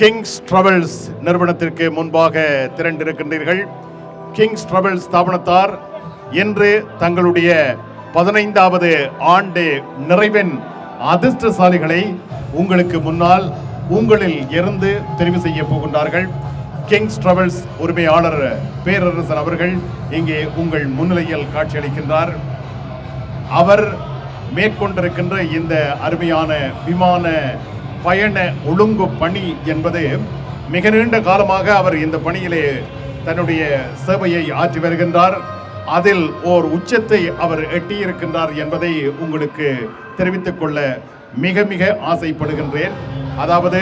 Kings travels நிறுவனத்திற்கு முன்பாக திரண்டிருக்கின்றீர்கள். Kings travels ஸ்தாபனத்தார் இன்று தங்களுடைய பதினைந்தாவது ஆண்டு நிறைவின் அதிர்ஷ்டசாலிகளை உங்களுக்கு முன்னால் உங்களில் இருந்து தெரிவு செய்ய போகின்றார்கள். கிங்ஸ் டிராவல்ஸ் உரிமையாளர் பேரரசன் அவர்கள் இங்கே உங்கள் முன்னிலையில் காட்சியளிக்கின்றார். அவர் மேற்கொண்டிருக்கின்ற இந்த அருமையான விமான பயண ஒழுங்கு பணி என்பது மிக நீண்ட காலமாக அவர் இந்த பணியிலே தன்னுடைய சேவையை ஆற்றி வருகின்றார். அதில் ஓர் உச்சத்தை அவர் எட்டியிருக்கின்றார் என்பதை உங்களுக்கு தெரிவித்துக் கொள்ள மிக மிக ஆசைப்படுகின்றேன். அதாவது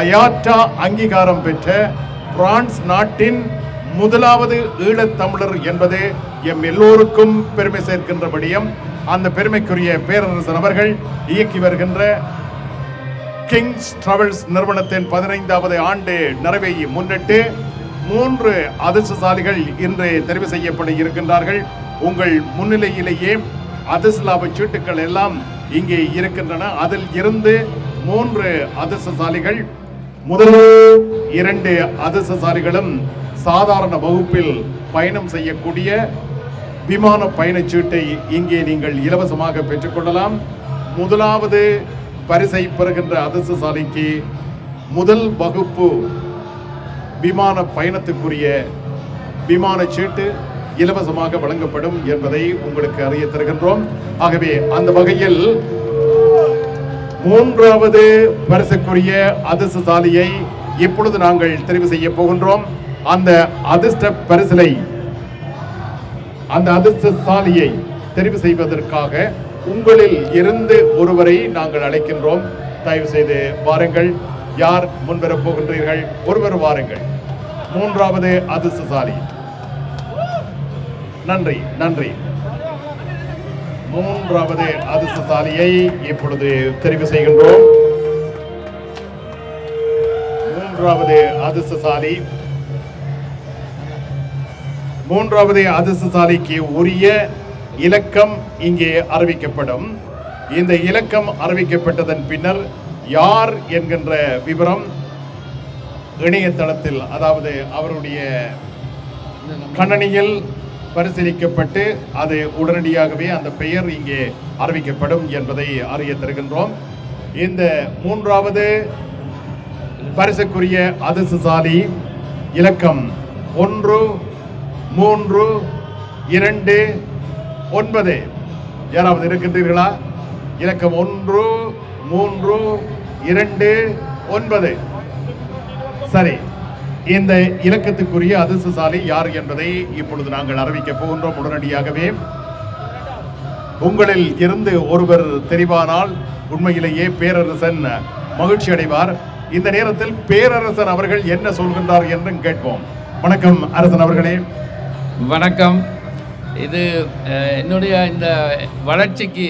அயாட்டா அங்கீகாரம் பெற்ற பிரான்ஸ் நாட்டின் முதலாவது ஈழத்தமிழர் என்பது எம் எல்லோருக்கும் பெருமை சேர்க்கின்ற விடயம். அந்த பெருமைக்குரிய பேரரசர் அவர்கள் இயக்கி வருகின்ற கிங்ஸ் டிராவல்ஸ் நிறுவனத்தின் பதினைந்தாவது ஆண்டு நிறைவை முன்னிட்டு மூன்று அதிர்ஷ்டசாலிகள் இன்று தெரிவு செய்யப்பட இருக்கின்றார்கள். உங்கள் முன்னிலையிலேயே அதிர்ஷ்ட லாப சீட்டுகள் எல்லாம் இங்கே இருக்கின்றன. அதில் இருந்து மூன்று அதிர்ஷ்டசாலிகள் முதல் இரண்டு அதிர்ஷ்டசாலிகளும் சாதாரண வகுப்பில் பயணம் செய்யக்கூடிய விமான பயணச்சீட்டை இங்கே நீங்கள் இலவசமாக பெற்றுக்கொள்ளலாம் முதலாவது பரிசை பெறுகின்ற அதிர்ஷ்டசாலிக்கு முதல் வகுப்பு விமான பயணத்துக்குரிய விமான சீட்டு இலவசமாக வழங்கப்படும் என்பதை உங்களுக்கு அறிய தருகின்றோம். ஆகவே அந்த வகையில் மூன்றாவது பரிசுக்குரிய அதிர்ஷ்டசாலியை இப்பொழுது நாங்கள் தெரிவு செய்ய போகின்றோம். அந்த அதிர்ஷ்ட பரிசலை அந்த அதிர்ஷ்டசாலியை தெரிவு செய்வதற்காக உங்களில் இருந்து ஒருவரை நாங்கள் அழைக்கின்றோம். தயவு செய்து வாருங்கள். யார் முன்வரப் போகின்றீர்கள் ஒருவர் வாருங்கள். மூன்றாவது அதிர்ஷ்டசாலி. நன்றி நன்றி. மூன்றாவது அதிர்ஷ்டசாலியை இப்பொழுது தெரிவு செய்கின்றோம். மூன்றாவது அதிர்ஷ்டசாலி. மூன்றாவது அதிர்ஷ்டசாலிக்கு உரிய இலக்கம் இங்கே அறிவிக்கப்படும். இந்த இலக்கம் அறிவிக்கப்பட்டதன் பின்னர் யார் என்கின்ற விவரம் இணையதளத்தில் அதாவது அவருடைய கணனியில் பரிசீலிக்கப்பட்டு அது உடனடியாகவே அந்த பெயர் இங்கே அறிவிக்கப்படும் என்பதை அறிய தருகின்றோம். இந்த மூன்றாவது பரிசுக்குரிய அதிர்ஷ்டசாலி இலக்கம் ஒன்று மூன்று இரண்டு ஒன்பது. யாராவது இருக்கின்றீர்களா? இலக்கம் ஒன்று மூன்று இரண்டு ஒன்பது. சரி. இந்த இலக்கத்துக்குரிய அதிர்ஷ்டசாலி யார் என்பதை இப்பொழுது நாங்கள் அறிவிக்க போகின்றோம் உடனடியாகவே. உங்களில் இருந்து ஒருவர் தெரிவானால் உண்மையிலேயே பேரரசன் மகிழ்ச்சி அடைவார். இந்த நேரத்தில் பேரரசன் அவர்கள் என்ன சொல்கின்றார் என்றும் கேட்போம். வணக்கம் அரசன் அவர்களே. வணக்கம். இது என்னுடைய இந்த வளர்ச்சிக்கு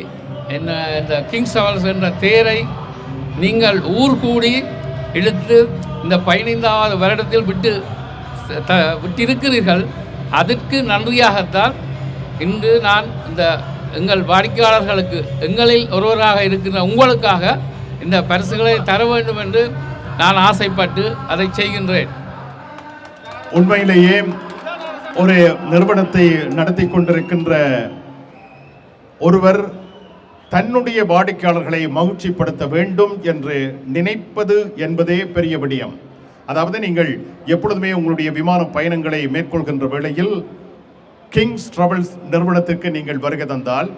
என்ன இந்த கிங்ஸ் அவல்ஸ் என்ற தேரை நீங்கள் ஊர் கூடி இழுத்து இந்த பதினைந்தாவது வருடத்தில் விட்டு த விட்டிருக்கிறீர்கள். அதற்கு நன்றியாகத்தான் இன்று நான் இந்த எங்கள் வாடிக்கையாளர்களுக்கு எங்களில் ஒருவராக இருக்கிற உங்களுக்காக இந்த பரிசுகளை தர வேண்டும் என்று நான் ஆசைப்பட்டு அதை செய்கின்றேன். உண்மையிலேயே ஒரு நிறுவனத்தை நடத்தி கொண்டிருக்கின்ற ஒருவர் தன்னுடைய வாடிக்கையாளர்களை மகிழ்ச்சிப்படுத்த வேண்டும் என்று நினைப்பது என்பதே பெரிய விடயம். அதாவது நீங்கள் எப்பொழுதுமே உங்களுடைய விமான பயணங்களை மேற்கொள்கின்ற வேளையில் கிங்ஸ் டிராவல்ஸ் நிறுவனத்திற்கு நீங்கள் வருகை தந்தால்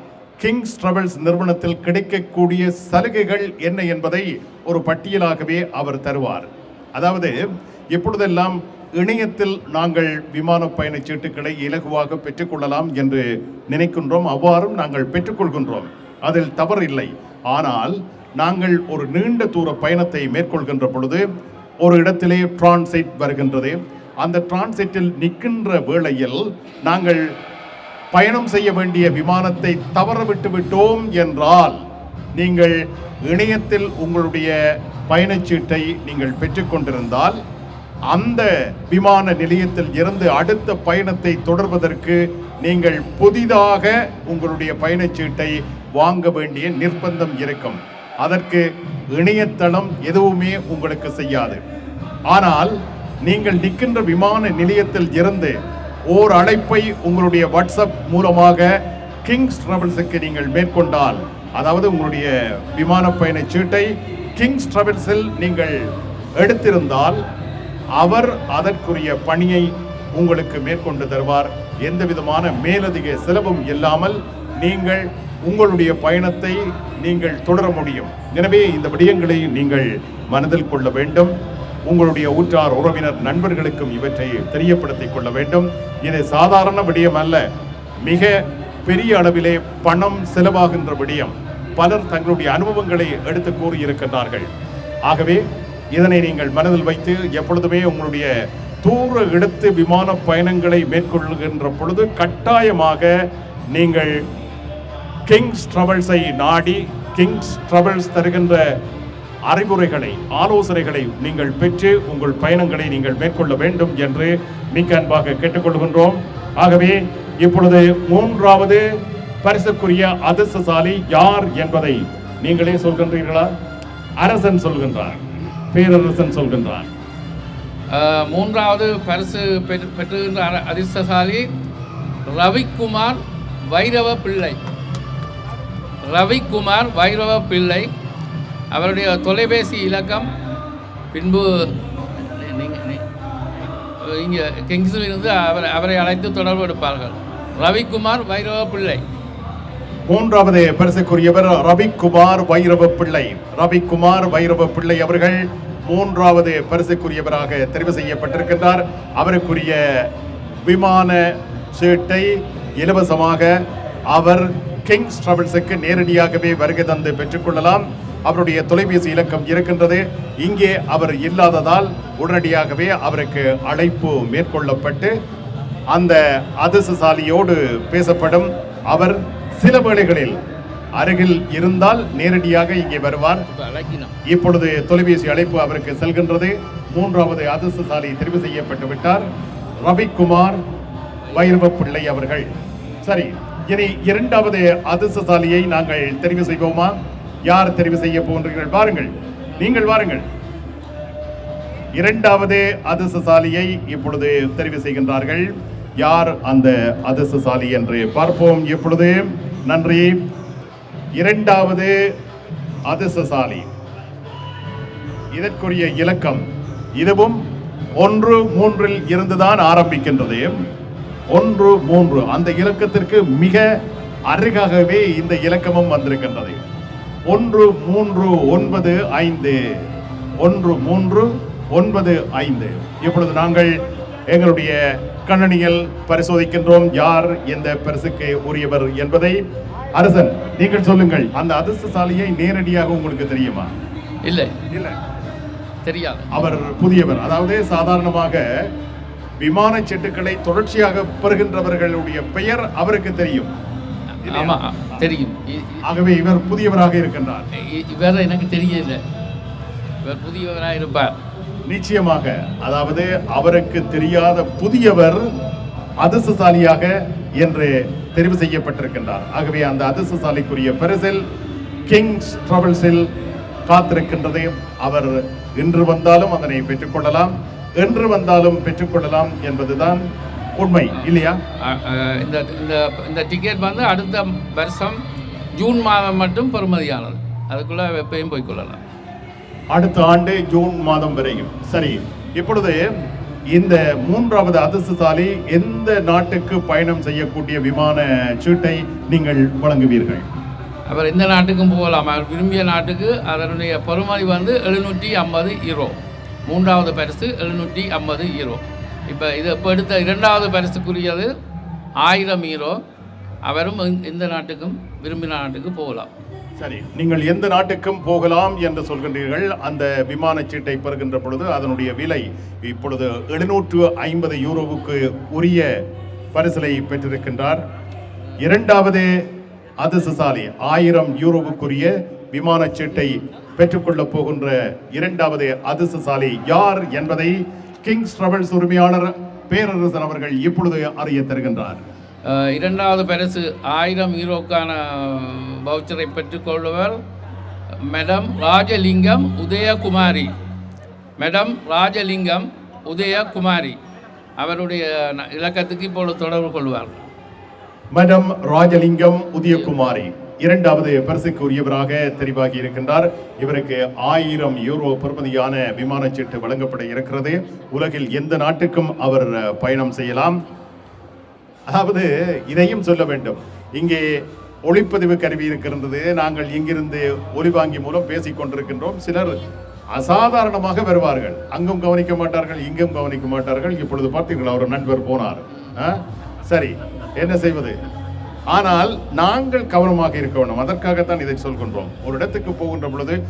கிங்ஸ் ட்ரவல்ஸ் நிறுவனத்தில் கிடைக்கக்கூடிய சலுகைகள் என்ன என்பதை ஒரு பட்டியலாகவே அவர் தருவார். அதாவது எப்பொழுதெல்லாம் இணையத்தில் நாங்கள் விமான பயணச்சீட்டுகளை இலகுவாக பெற்றுக்கொள்ளலாம் என்று நினைக்கின்றோம். அவ்வாறும் நாங்கள் பெற்றுக்கொள்கின்றோம். அதில் தவறில்லை. ஆனால் நாங்கள் ஒரு நீண்ட தூர பயணத்தை மேற்கொள்கின்ற பொழுது ஒரு இடத்திலே டிரான்சைட் வருகின்றது. அந்த டிரான்சைட்டில் நிற்கின்ற வேளையில் நாங்கள் பயணம் செய்ய வேண்டிய விமானத்தை தவறவிட்டு விட்டோம் என்றால் நீங்கள் இணையத்தில் உங்களுடைய பயணச்சீட்டை நீங்கள் பெற்றுக்கொண்டிருந்தால் அந்த விமான நிலையத்தில் இருந்து அடுத்த பயணத்தை தொடர்வதற்கு நீங்கள் புதிதாக உங்களுடைய பயணச்சீட்டை வாங்க வேண்டிய நிர்பந்தம் இருக்கும். அதற்கு இணையதளம் எதுவுமே உங்களுக்கு செய்யாது. ஆனால் நீங்கள் நிற்கின்ற விமான நிலையத்தில் இருந்து ஓர் அழைப்பை உங்களுடைய வாட்ஸ்அப் மூலமாக கிங்ஸ் ட்ராவல்ஸுக்கு நீங்கள் மேற்கொண்டால் அதாவது உங்களுடைய விமான பயணச் சீட்டை கிங்ஸ் ட்ராவல்ஸில் நீங்கள் எடுத்திருந்தால் அவர் அதற்குரிய பணியை உங்களுக்கு மேற்கொண்டு தருவார். எந்த விதமான மேலதிக செலவும் இல்லாமல் நீங்கள் உங்களுடைய பயணத்தை நீங்கள் தொடர முடியும். எனவே இந்த விடயங்களை நீங்கள் மனதில் கொள்ள வேண்டும். உங்களுடைய ஊற்றார் உறவினர் நண்பர்களுக்கும் இவற்றை தெரியப்படுத்திக் கொள்ள வேண்டும். இது சாதாரண விடயம் அல்ல. மிக பெரிய அளவிலே பணம் செலவாகின்ற விடயம். பலர் தங்களுடைய அனுபவங்களை எடுத்து கூறியிருக்கின்றார்கள். ஆகவே இதனை நீங்கள் மனதில் வைத்து எப்பொழுதுமே உங்களுடைய தூர இடத்து விமான பயணங்களை மேற்கொள்கின்ற பொழுது கட்டாயமாக நீங்கள் கிங்ஸ் ட்ரவல்ஸை நாடி கிங்ஸ் ட்ரவல்ஸ் தருகின்ற அறிவுரைகளை ஆலோசனைகளை நீங்கள் பெற்று உங்கள் பயணங்களை நீங்கள் மேற்கொள்ள வேண்டும் என்று மிக்க அன்பாக கேட்டுக்கொள்கின்றோம். ஆகவே இப்பொழுது மூன்றாவது பரிசுக்குரிய அதிர்ஷ்டசாலி யார் என்பதை நீங்களே சொல்கின்றீர்களா? அரசன் சொல்கின்றார். பேரரசன் சொல்கின்றார் அஹ், மூன்றாவது பரிசு பெற்று பெற்றுகின்ற அதிர்ஷ்டசாலி ரவிக்குமார் வைரவ பிள்ளை. ரவிக்குமார் வைரவ பிள்ளை. அவருடைய தொலைபேசி இலக்கம் பின்பு நீங்கள் இங்கே கிங்ஸில் இருந்து அவர் அவரை அழைத்து தொடர்பு எடுப்பார்கள். ரவிக்குமார் வைரவ பிள்ளை. மூன்றாவது பரிசுக்குரியவர் ரவிக்குமார் வைரவ பிள்ளை. ரவிக்குமார் வைரவ பிள்ளை அவர்கள் மூன்றாவது பரிசுக்குரியவராக தெரிவு செய்யப்பட்டிருக்கின்றார். அவருக்குரிய விமான சீட்டை இலவசமாக அவர் கிங்ஸ் டிராவல்ஸுக்கு நேரடியாகவே வருகை தந்து பெற்றுக்கொள்ளலாம். அவருடைய தொலைபேசி இலக்கம் இருக்கின்றது. இங்கே அவர் இல்லாததால் உடனடியாகவே அவருக்கு அழைப்பு மேற்கொள்ளப்பட்டு அந்த அதிர்ஷ்டசாலியோடு பேசப்படும். அவர் சில வேளைகளில் அருகில் இருந்தால் நேரடியாக இங்கே வருவார். இப்பொழுது தொலைபேசி அழைப்பு அவருக்கு செல்கின்றது. மூன்றாவது அதிர்ஷ்டசாலி தெரிவு செய்யப்பட்டு விட்டார். ரவிக்குமார் வைரவ பிள்ளை அவர்கள். சரி இனி இரண்டாவது அதிர்ஷ்டசாலியை நாங்கள் தெரிவு செய்வோமா? யார் தெரிவு செய்ய போன்றீர்கள் வாருங்கள். நீங்கள் வாருங்கள். இரண்டாவது அதிர்ஷ்டசாலியை இப்பொழுது தெரிவு செய்கின்றார்கள். யார் அந்த அதிர்ஷ்டசாலி என்று பார்ப்போம். இப்பொழுது நன்றி. இரண்டாவது அதிர்ஷ்டசாலி இதற்குரிய இலக்கம் இதுவும் ஒன்று மூன்றில் இருந்துதான் ஆரம்பிக்கின்றது. ஒன்று மூன்று. அந்த இலக்கத்திற்கு மிக அருகாகவே இந்த இலக்கமும் வந்திருக்கின்றது. ஒன்று மூன்று ஒன்பது ஐந்து. ஒன்று மூன்று ஒன்பது ஐந்து. இப்பொழுது நாங்கள் எங்களுடைய கண்ணனியில் பரிசோதிக்கின்றோம் யார் எந்த பரிசுக்கு உரியவர் என்பதை அரசன் நீங்கள் சொல்லுங்கள் அந்த அதிர்ஷ்டசாலியை நேரடியாக உங்களுக்கு தெரியுமா? இல்லை. இல்லை. தெரியாது. அவர் புதியவர். அதாவது சாதாரணமாக விமான சீட்டுகளை தொடர்ச்சியாக பெறுகின்றவர்களுடைய பெயர் அவருக்கு தெரியும். தெரியும். ஆகவே இவர் புதியவராக இருக்கின்றார். இவர் எனக்கு தெரியல இவர் புதியவராக இருப்பார். நிச்சயமாக அதாவது அவருக்கு தெரியாத புதியவர் அதிர்ஷ்டசாலியாக என்று தெரிவு செய்யப்பட்டிருக்கின்றார். ஆகவே அந்த அதிர்ஷ்டசாலிக்குரிய பரிசில் கிங்ஸ் டிராவல்ஸில் காத்திருக்கின்றது. அவர் இன்று வந்தாலும் அதனை பெற்றுக்கொள்ளலாம். என்று வந்தாலும் பெற்றுக்கொள்ளலாம் என்பதுதான் உண்மை இல்லையா? இந்த இந்த இந்த டிக்கெட் வந்து அடுத்த வருஷம் ஜூன் மாதம் மட்டும் பெறுமதியானது. அதுக்குள்ளே எப்பயும் போய்க்கொள்ளலாம் அடுத்த ஆண்டு ஜூன் மாதம் வரையும். சரி இப்பொழுது இந்த மூன்றாவது அதிர்ஷ்டசாலி எந்த நாட்டுக்கு பயணம் செய்யக்கூடிய விமான சீட்டை நீங்கள் வழங்குவீர்கள்? அவர் எந்த நாட்டுக்கும் போகலாம். அவர் விரும்பிய நாட்டுக்கு அதனுடைய பெறுமதி வந்து எழுநூற்றி ஐம்பது ஈரோ. மூன்றாவது பரிசு எழுநூற்றி ஐம்பது ஈரோ. இப்போ இது இப்போ எடுத்த இரண்டாவது பரிசுக்குரியது ஆயிரம் ஈரோ. அவரும் இந்த நாட்டுக்கும் விரும்பின நாட்டுக்கு போகலாம். சரி. நீங்கள் எந்த நாட்டுக்கும் போகலாம் என்று சொல்கின்றீர்கள். அந்த விமான சீட்டை பெறுகின்ற பொழுது அதனுடைய விலை இப்பொழுது எழுநூற்று ஐம்பது யூரோவுக்கு உரிய பரிசலை பெற்றிருக்கின்றார். இரண்டாவது அதிர்ஷ்டசாலி ஆயிரம் யூரோவுக்குரிய விமான சீட்டை பெற்றுக்கொள்ளப் போகின்ற இரண்டாவது அதிர்ஷ்டசாலி யார் என்பதை கிங்ஸ் டிராவல்ஸ் உரிமையாளர் பேரரசன் அவர்கள் இப்பொழுது அறிய தருகின்றார். இரண்டாவது பரிசு ஆயிரம் யூரோக்கான வவுச்சரை பெற்றுக்கொள்வர் மேடம் ராஜலிங்கம் உதயகுமாரி. மேடம் ராஜலிங்கம் உதயகுமாரி. அவருடைய ந- இலக்கத்துக்கு இப்பொழுது தொடர்பு கொள்வார். மேடம் ராஜலிங்கம் உதயகுமாரி. இரண்டாவது பரிசுக்கு உரியவராக தெரிவாகி இருக்கின்றார். இவருக்கு ஆயிரம் யூரோ பெறுமதியான விமான சீட்டு வழங்கப்பட இருக்கிறது. உலகில் எந்த நாட்டுக்கும் அவர் பயணம் செய்யலாம். அதாவது இதையும் சொல்ல வேண்டும். இங்கே ஒளிப்பதிவு கருவி இருக்கின்றது. நாங்கள் இங்கிருந்து ஒலிவாங்கி மூலம் பேசிக் கொண்டிருக்கின்றோம். சிலர் அசாதாரணமாக வருவார்கள். அங்கும் கவனிக்க மாட்டார்கள் இங்கும் கவனிக்க மாட்டார்கள். இப்பொழுது பார்த்தீங்களா ஒரு நண்பர் போனார். ஆ? சரி என்ன செய்வது? ஆனால் நாங்கள் கவனமாக இருக்க வேண்டும். அதற்காகத்தான் இதை சொல்கின்றோம். ஒரு இடத்துக்கு போகின்ற பொழுது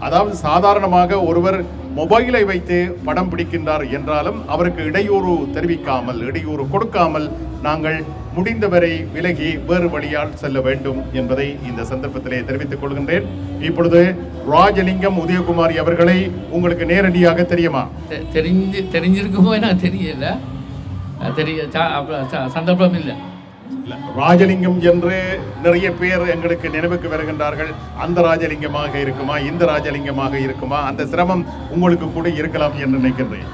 அதாவது சாதாரணமாக ஒருவர் மொபைலை வைத்து படம் பிடிக்கின்றார் என்றாலும் அவருக்கு இடையூறு தெரிவிக்காமல் இடையூறு கொடுக்காமல் நாங்கள் முடிந்தவரை விலகி வேறு வழியால் செல்ல வேண்டும் என்பதை இந்த சந்தர்ப்பத்திலே தெரிவித்துக் கொள்கின்றேன். இப்பொழுது ராஜலிங்கம் உதயகுமாரி அவர்களை உங்களுக்கு நேரடியாக தெரியுமா? தெ- தெரிஞ்சு தெரிஞ்சிருக்குமோ எனக்கு தெரியல. தெரிய சந்தர்ப்பம் இல்லை. ராஜலிங்கம் என்று நிறைய பேர் எங்களுக்கு நினைவுக்கு வருகின்றார்கள். அந்த ராஜலிங்கமாக இருக்குமா? இந்த ராஜலிங்கமாக இருக்குமா? அந்த சிரமம் உங்களுக்கு கூட இருக்கலாம் என்று நினைக்கின்றேன்.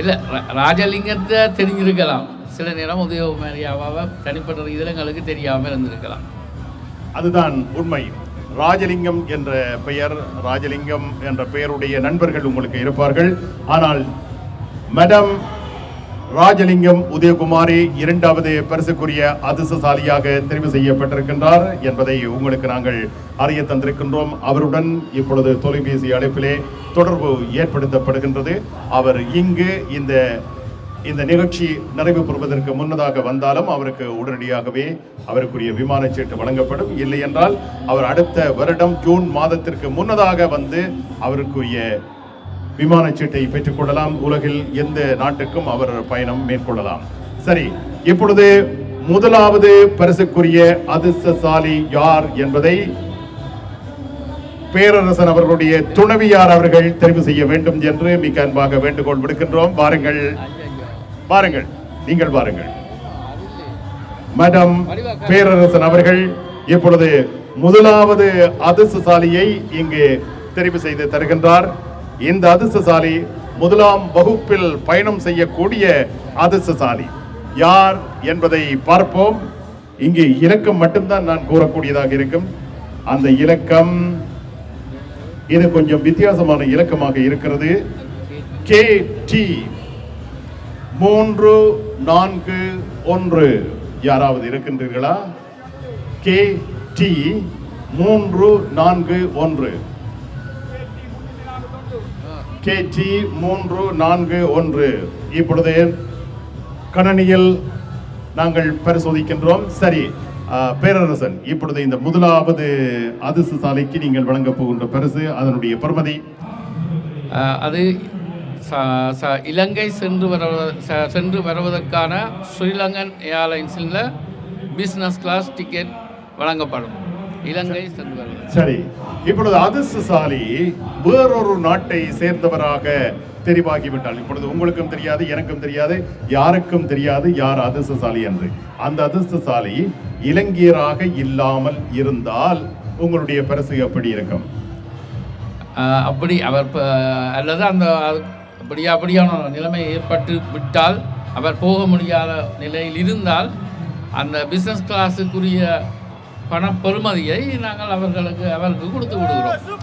இல்லை ராஜலிங்கத்தை தெரிஞ்சிருக்கலாம். சில நேரம் உதயகுமாரி அவாவை தனிப்பட்ட இதில் எங்களுக்கு தெரியாமல் இருந்திருக்கலாம். அதுதான் உண்மை. ராஜலிங்கம் என்ற பெயர் ராஜலிங்கம் என்ற பெயருடைய நண்பர்கள் உங்களுக்கு இருப்பார்கள். ஆனால் மேடம் ராஜலிங்கம் உதயகுமாரி இரண்டாவது பரிசுக்குரிய அதிர்ஷ்டசாலியாக தெரிவு செய்யப்பட்டிருக்கின்றார் என்பதை உங்களுக்கு நாங்கள் அறிய தந்திருக்கின்றோம். அவருடன் இப்பொழுது தொலைபேசி அழைப்பிலே தொடர்பு ஏற்படுத்தப்படுகின்றது. அவர் இங்கு இந்த இந்த நிகழ்ச்சி நிறைவு பெறுவதற்கு முன்னதாக வந்தாலும் அவருக்கு உடனடியாகவே அவருக்குரிய விமான சீட்டு வழங்கப்படும். இல்லை என்றால் அவர் அடுத்த வருடம் ஜூன் மாதத்திற்கு முன்னதாக வந்து அவருக்குரிய விமான சீட்டை பெற்றுக்கொள்ளலாம் உலகில் எந்த நாட்டுக்கும் அவர் பயணம் மேற்கொள்ளலாம். சரி இப்பொழுது முதலாவது பரிசுக்குரிய அதிர்ஷ்டசாலி யார் என்பதை பேரரசன் அவர்களுடைய துணைவியார் அவர்கள் தெரிவு செய்ய வேண்டும் என்று மிக அன்பாக வேண்டுகோள் விடுக்கின்றோம். வாருங்கள். வாருங்கள். நீங்கள் வாருங்கள். மேடம் பேரரசன் அவர்கள் இப்பொழுது முதலாவது அதிர்ஷ்டசாலியை இங்கு தெரிவு செய்து தருகின்றார். இந்த அதிர்ஷ்டசாலி முதலாம் வகுப்பில் பயணம் செய்யக்கூடிய அதிர்ஷ்டசாலி. யார் என்பதை பார்ப்போம். இங்கே இலக்கம் மட்டும்தான் நான் கூறக்கூடியதாக இருக்கும். அந்த இலக்கம் இது கொஞ்சம் வித்தியாசமான இலக்கமாக இருக்கிறது. கே டி மூன்று நான்கு ஒன்று. யாராவது இருக்கின்றீர்களா? கே டி மூன்று நான்கு ஒன்று. கேடி மூன்று நான்கு ஒன்று. இப்பொழுது கணனியில் நாங்கள் பரிசோதிக்கின்றோம். சரி பேரரசன் இப்பொழுது இந்த முதலாவது அதிர்ஷ்டசாலைக்கு நீங்கள் வழங்கப் போகின்ற பரிசு அதனுடைய பெருமதி அது ச- ச- இலங்கை சென்று வர ச- சென்று வருவதற்கான ஸ்ரீலங்கன் ஏர்லைன்ஸில் பிஸ்னஸ் கிளாஸ் டிக்கெட் வழங்கப்படும். இலங்கை சரி. இப்பொழுது அதிர்ஷ்டசாலி வேறொரு நாட்டை சேர்ந்தவராக தெரிவாகிவிட்டால் இப்பொழுது உங்களுக்கும் தெரியாது எனக்கும் தெரியாது யாருக்கும் தெரியாது யார் அதிர்ஷ்டசாலி என்று. அந்த அதிர்ஷ்டசாலி இலங்கையராக இல்லாமல் இருந்தால் உங்களுடைய பரிசு எப்படி இருக்கும்? அப்படி அவர் அல்லது அந்த அப்படி அப்படியான நிலைமை ஏற்பட்டு விட்டால் அவர் போக முடியாத நிலையில் இருந்தால் அந்த பிஸ்னஸ் கிளாஸுக்குரிய பண பெறுமதியை நாங்கள் அவர்களுக்கு அவருக்கு கொடுத்து விடுகிறோம்.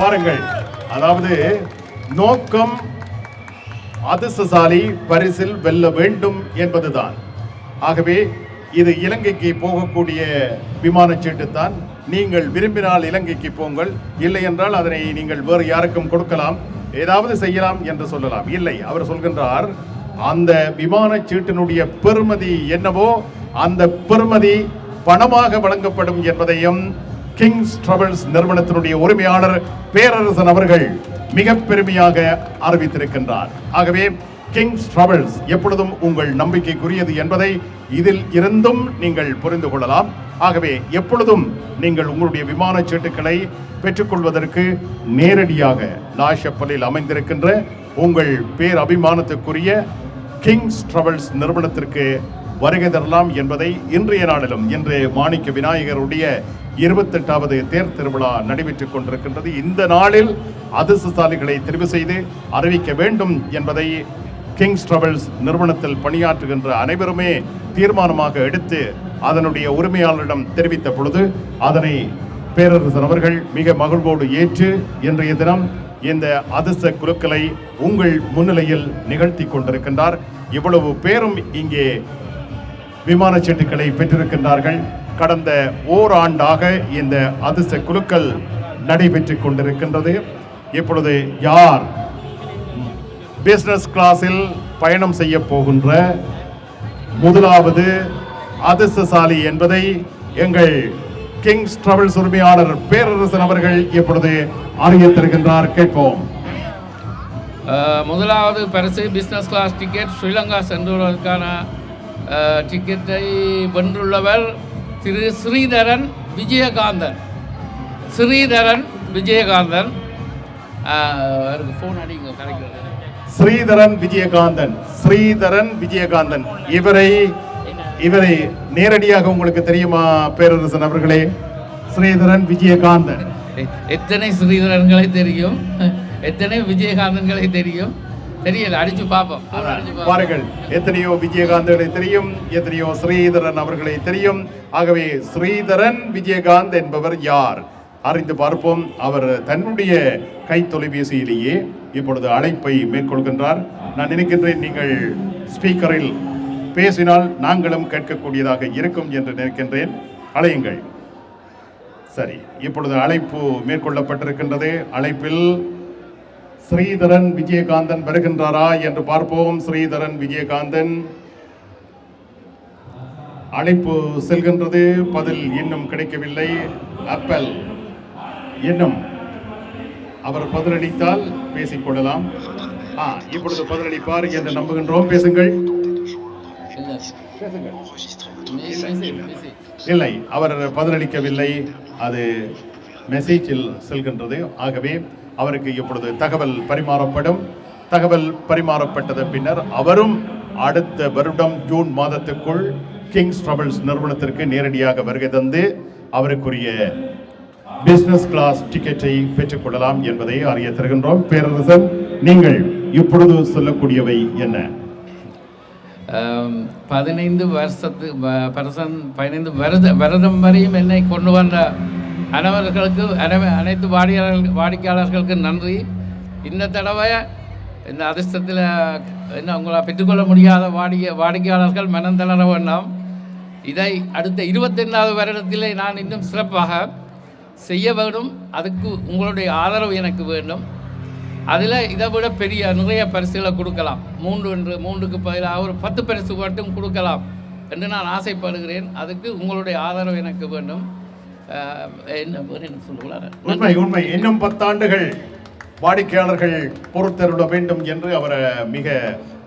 பாருங்கள் அதாவது நோக்கம் அதிர்ஷ்டசாலி பரிசில் வெல்ல வேண்டும் என்பதுதான். ஆகவே இது இலங்கைக்கு போகக்கூடிய விமான சீட்டு தான். நீங்கள் விரும்பினால் இலங்கைக்கு போங்கள். இல்லை என்றால் அதனை நீங்கள் வேறு யாருக்கும் கொடுக்கலாம். ஏதாவது செய்யலாம் என்று சொல்லலாம். இல்லை அவர் சொல்கின்றார் அந்த விமான சீட்டினுடைய பெறுமதி என்னவோ அந்த பெறுமதி பணமாக வழங்கப்படும் என்பதையும் கிங்ஸ் டிராவல்ஸ் நிறுவனத்தினுடைய உரிமையாளர் பேரரசன் அவர்கள் மிக பெருமையாக அறிவித்திருக்கின்றார். ஆகவே கிங்ஸ் டிராவல்ஸ் எப்பொழுதும் உங்கள் நம்பிக்கைக்குரியது என்பதை இதில் இருந்தும் நீங்கள் புரிந்து கொள்ளலாம். ஆகவே எப்பொழுதும் நீங்கள் உங்களுடைய விமான சீட்டுகளை பெற்றுக்கொள்வதற்கு நேரடியாக லாஷப்பலில் அமைந்திருக்கின்ற உங்கள் பேர் அபிமானத்துக்குரிய கிங்ஸ் டிராவல்ஸ் நிறுவனத்திற்கு வருகை தரலாம் என்பதை இன்றைய நாளிலும் இன்று மாணிக்க விநாயகருடைய இருபத்தெட்டாவது தேர் திருவிழா நடைபெற்றுக் கொண்டிருக்கின்றது. இந்த நாளில் அதிர்ஷ்டசாலிகளை தெரிவு செய்து அறிவிக்க வேண்டும் என்பதை கிங்ஸ் டிராவல்ஸ் நிறுவனத்தில் பணியாற்றுகின்ற அனைவருமே தீர்மானமாக எடுத்து அதனுடைய உரிமையாளரிடம் தெரிவித்த பொழுது அதனை பேரரசர் அவர்கள் மிக மகிழ்வோடு ஏற்று இன்றைய தினம் இந்த அதிர்ஷ்ட குழுக்களை உங்கள் முன்னிலையில் நிகழ்த்தி கொண்டிருக்கின்றார். இவ்வளவு பேரும் இங்கே விமான சீட்டுகளை பெற்றிருக்கின்றார்கள். கடந்த ஓராண்டாக இந்த அதிர்ஷ்ட குழுக்கள் நடைபெற்று கொண்டிருக்கின்றது. இப்பொழுது யார் பிஸ்னஸ் கிளாஸில் பயணம் செய்ய போகின்ற முதலாவது அதிர்ஷ்டசாலி என்பதை எங்கள் கிங்ஸ் டிராவல்ஸ் உரிமையாளர் பேரரசன் அவர்கள் இப்பொழுது அறியத் தருகின்றார். கேட்போம். முதலாவது பரிசு பிஸ்னஸ் கிளாஸ் டிக்கெட் ஸ்ரீலங்கா சென்றுவதற்கான டிக்கெட்டை வென்றுள்ளவர் திரு ஸ்ரீதரன் விஜயகாந்தன். ஸ்ரீதரன் விஜயகாந்தன். அவருக்கு ஃபோன் அடிங்க கிடைக்கிறது ஸ்ரீதரன் விஜயகாந்தன் ஸ்ரீதரன் விஜயகாந்தன். இவரை இவரை நேரடியாக உங்களுக்கு தெரியுமா பேரரசன் அவர்களே? ஸ்ரீதரன் விஜயகாந்தன். எத்தனை ஸ்ரீதரன்களை தெரியும்? எத்தனை விஜயகாந்தன்களை தெரியும்? தெரியல அடிச்சு பார்ப்போம். பாருங்கள் எத்தனையோ விஜயகாந்தனை தெரியும் எத்தனையோ ஸ்ரீதரன் அவர்களை தெரியும். ஆகவே ஸ்ரீதரன் விஜயகாந்த் என்பவர் யார்? அறிந்து பார்ப்போம் அவர் தன்னுடைய கை தொலைபேசியிலேயே இப்பொழுது அழைப்பை மேற்கொள்கின்றார். நான் நினைக்கின்றேன் நீங்கள் ஸ்பீக்கரில் பேசினால் நாங்களும் கேட்கக்கூடியதாக இருக்கும் என்று நினைக்கின்றேன். அழையுங்கள். சரி இப்பொழுது அழைப்பு மேற்கொள்ளப்பட்டிருக்கின்றது. அழைப்பில் ஸ்ரீதரன் விஜயகாந்தன் வருகின்றாரா என்று பார்ப்போம். ஸ்ரீதரன் விஜயகாந்தன் அழைப்பு செல்கின்றது. பதில் இன்னும் கிடைக்கவில்லை. அப்பல் இன்னும் அவர் பதிலளித்தால் பேசிக்கொள்ளலாம். ஆ இப்பொழுது பதிலளிப்பார் என்று நம்புகின்றோம். பேசுங்கள். இல்லை அவர் பதிலளிக்கவில்லை. அது மெசேஜில் செல்கின்றது. ஆகவே அவருக்கு இப்பொழுது தகவல் பரிமாறப்படும். தகவல் பரிமாறப்பட்டது பின்னர் அவரும் அடுத்த வருடம் ஜூன் மாதத்துக்குள் கிங்ஸ் டிராவல்ஸ் நிறுவனத்திற்கு நேரடியாக வருகை தந்து அவருக்குரிய பிசினஸ் கிளாஸ் டிக்கெட்டை பெற்றுக்கொள்ளலாம் என்பதை அறிய தருகின்றோம். பேரரசன் நீங்கள் இப்பொழுது சொல்லக்கூடியவை என்ன? பதினைந்து வருஷத்து பதினைந்து வருத வருடம் வரையும் என்னை கொண்டு வந்த அனைவர்களுக்கு அனைத்து வாடிக்கையாளர்கள் வாடிக்கையாளர்களுக்கு நன்றி. இந்த தடவை இந்த அதிர்ஷ்டத்தில் என்ன உங்களை பெற்றுக்கொள்ள முடியாத வாடிக்கை வாடிக்கையாளர்கள் மனம் தளர வேண்டாம். இதை அடுத்த இருபத்தைந்தாவது வருடத்திலே நான் இன்னும் சிறப்பாக செய்ய வேண்டும். அதுக்கு உங்களுடைய ஆதரவு எனக்கு வேண்டும். அதில் இதை விட பெரிய நிறைய பரிசுகளை கொடுக்கலாம். மூன்று என்று மூன்றுக்கு பதிலாக ஒரு பத்து பரிசு மட்டும் கொடுக்கலாம் என்று நான் ஆசைப்படுகிறேன். அதுக்கு உங்களுடைய ஆதரவு எனக்கு வேண்டும். என்ன என்ன உண்மை உண்மை. இன்னும் பத்தாண்டுகள் வாடிக்கையாளர்கள் பொறுத்தருள வேண்டும் என்று அவர் மிக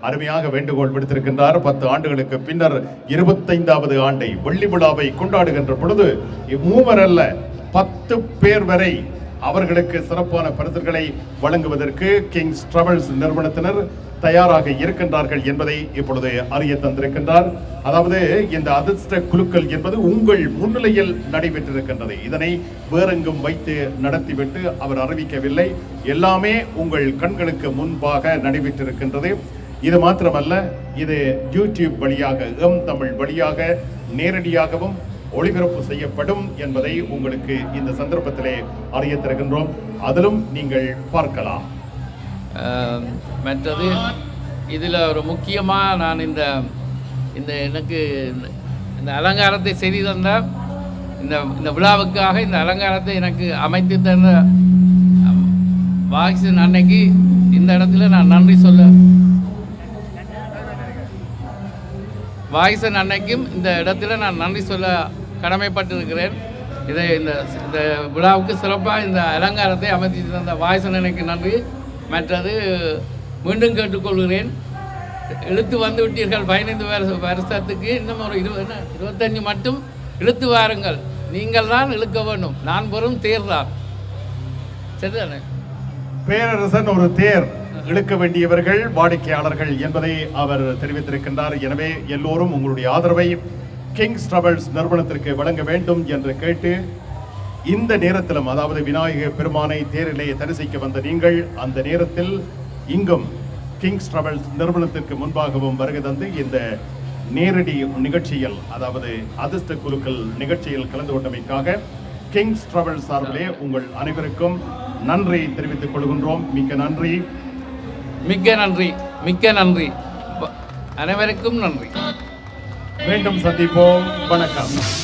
அருமையாக வேண்டுகோள் விடுத்திருக்கின்றார். பத்து ஆண்டுகளுக்கு பின்னர் இருபத்தைந்தாவது ஆண்டை வெள்ளி விழாவை கொண்டாடுகின்ற பொழுது மூவர் அல்ல பத்து பேர் வரை அவர்களுக்கு சிறப்பான பரிசுகளை வழங்குவதற்கு கிங்ஸ் டிராவல்ஸ் நிறுவனத்தினர் தயாராக இருக்கின்றார்கள் என்பதை இப்பொழுது அறிய தந்திருக்கின்றார். அதாவது இந்த அதிர்ஷ்ட குழுக்கள் என்பது உங்கள் முன்னிலையில் நடைபெற்றிருக்கின்றது. இதனை வேறெங்கும் வைத்து நடத்திவிட்டு அவர் அறிவிக்கவில்லை. எல்லாமே உங்கள் கண்களுக்கு முன்பாக நடைபெற்றிருக்கின்றது. இது மாத்திரமல்ல இது யூடியூப் வழியாக எம் தமிழ் வழியாக நேரடியாகவும் ஒளிபரப்பு செய்யப்படும் என்பதை உங்களுக்கு இந்த சந்தர்ப்பத்திலே அறிய தருகின்றோம். அதிலும் நீங்கள் பார்க்கலாம். மற்றது இதில் ஒரு முக்கியமாக நான் இந்த இந்த எனக்கு இந்த- இந்த அலங்காரத்தை செய்து தந்த இந்த இந்த விழாவுக்காக இந்த அலங்காரத்தை எனக்கு அமைத்து தந்த வாகிசன் அன்னைக்கு இந்த இடத்துல நான் நன்றி சொல்ல வாகிசன் அன்னைக்கும் இந்த இடத்துல நான் நன்றி சொல்ல கடமைப்பட்டிருக்கிறேன். இதை இந்த இந்த விழாவுக்கு சிறப்பாக இந்த அலங்காரத்தை அமைத்து தந்த வாய்சனனுக்கு நன்றி. மற்றது மீண்டும் கேட்டுக்கொள்கிறேன். இழுத்து வந்து விட்டீர்கள் பதினைந்து வருஷ வருஷத்துக்கு. இன்னும் ஒரு இருபது என்ன? இருபத்தஞ்சு மட்டும் இழுத்து வாருங்கள். நீங்கள் தான் இழுக்க வேண்டும். நான் பெறும் தேர் தான். சரிதானே? பேரரசன் ஒரு தேர் இழுக்க வேண்டியவர்கள் வாடிக்கையாளர்கள் என்பதை அவர் தெரிவித்திருக்கின்றார். எனவே எல்லோரும் உங்களுடைய ஆதரவை கிங்ஸ் டிராவல்ஸ் நிறுவனத்திற்கு வழங்க வேண்டும் என்று கேட்டு இந்த நேரத்திலும் அதாவது விநாயகர் பெருமானை தேரிலே தரிசிக்க வந்த நீங்கள் அந்த நேரத்தில் இங்கும் கிங்ஸ் டிராவல்ஸ் நிறுவனத்திற்கு முன்பாகவும் வருகை தந்து இந்த நேரடி நிகழ்ச்சியில் அதாவது அதிர்ஷ்ட குலுக்கல் நிகழ்ச்சியில் கலந்து கொண்டமைக்காக கிங்ஸ் டிராவல்ஸ் சார்பிலே உங்கள் அனைவருக்கும் நன்றி தெரிவித்துக் கொள்கின்றோம். மிக்க நன்றி. மிக்க நன்றி. மிக்க நன்றி. அனைவருக்கும் நன்றி. மீண்டும் சந்திப்போம். வணக்கம்.